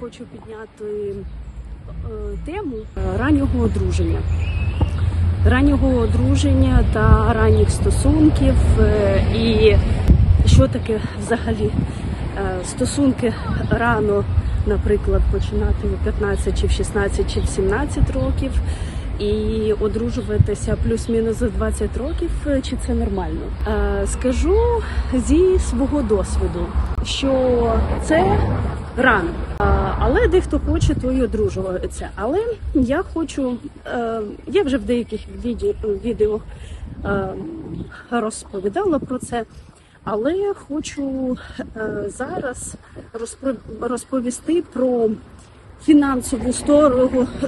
хочу підняти е, тему раннього одруження. Раннього одруження та ранніх стосунків, е, і що таке взагалі е, стосунки рано, наприклад, починати у 15 чи в 16 чи в 17 років, і одружуватися плюс-мінус за 20 років, чи це нормально? Скажу зі свого досвіду, що це рано. А, Але дехто хоче, то й одружується. Але я хочу, е, я вже в деяких відео, е, розповідала про це, але хочу е, зараз розповісти про фінансову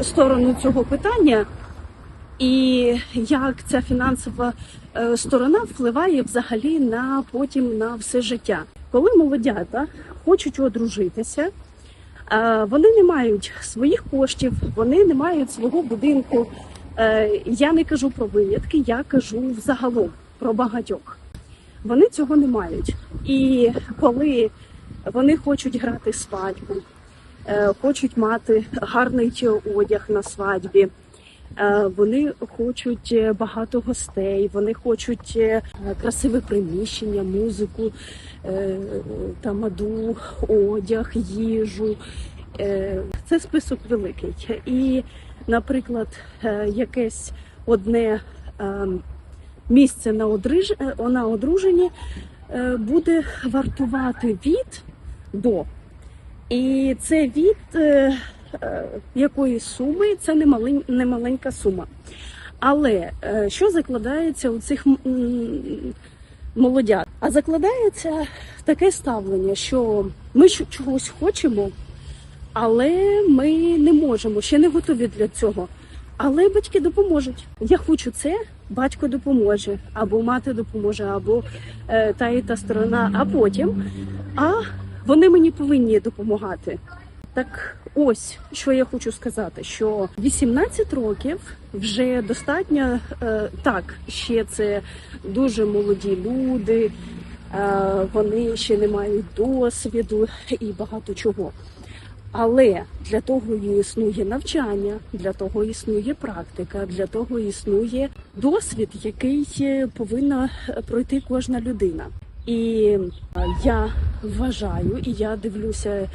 сторону, цього питання. І як ця фінансова сторона впливає взагалі на потім на все життя. Коли молодята хочуть одружитися, е, вони не мають своїх коштів, вони не мають свого будинку. Е, Я не кажу про винятки, я кажу взагалом про багатьох. Вони цього не мають. І коли вони хочуть грати свадьбу, е, хочуть мати гарний одяг на свадьбі. Е, Вони хочуть е, багато гостей, вони хочуть е, красиве приміщення, музику, тамаду, одяг, їжу. Це список великий. І, наприклад, якесь одне місце на одруженні буде вартувати від до. І це від е, е, якої суми це не, малень, не маленька сума. Але е, що закладається у цих молодят? А закладається таке ставлення, що ми чогось хочемо, але ми не можемо, ще не готові для цього. Але батьки допоможуть. Я хочу це, батько допоможе, або мати допоможе, або е, та і та сторона, а потім. А вони мені повинні допомагати. Так ось що я хочу сказати: що 18 років вже достатньо е, так, ще це дуже молоді люди, е, вони ще не мають досвіду і багато чого. Але для того і існує навчання, для того існує практика, для того існує досвід, який е, повинна пройти кожна людина. І я вважаю, і я дивлюся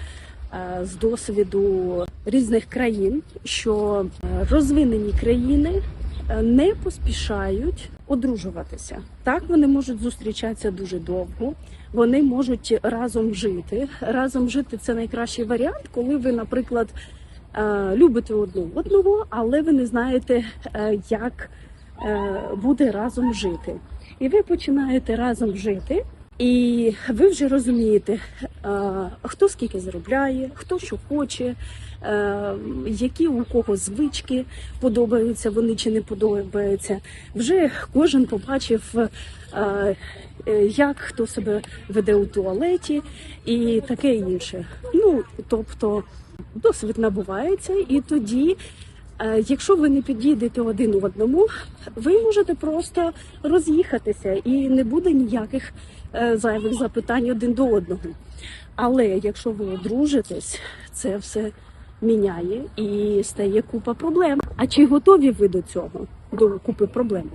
з досвіду різних країн, що е, розвинені країни е, не поспішають одружуватися. Так вони можуть зустрічатися дуже довго. Вони можуть разом жити. Разом жити це найкращий варіант, коли ви, наприклад, е, любите одну одного, але ви не знаєте, е, як е, буде разом жити. І ви починаєте разом жити. І ви вже розумієте, е, хто скільки заробляє, хто що хоче, е, які у кого звички подобаються вони чи не подобаються. Вже кожен побачив, е, як хто себе веде у туалеті і таке інше. Ну тобто досвід набувається, і тоді. Е, Якщо ви не підійдете один одному, ви можете просто роз'їхатися і не буде ніяких е, зайвих запитань один до одного. Але якщо ви одружитесь, це все міняє і стає купа проблем. А чи готові ви до цього? До купи проблем?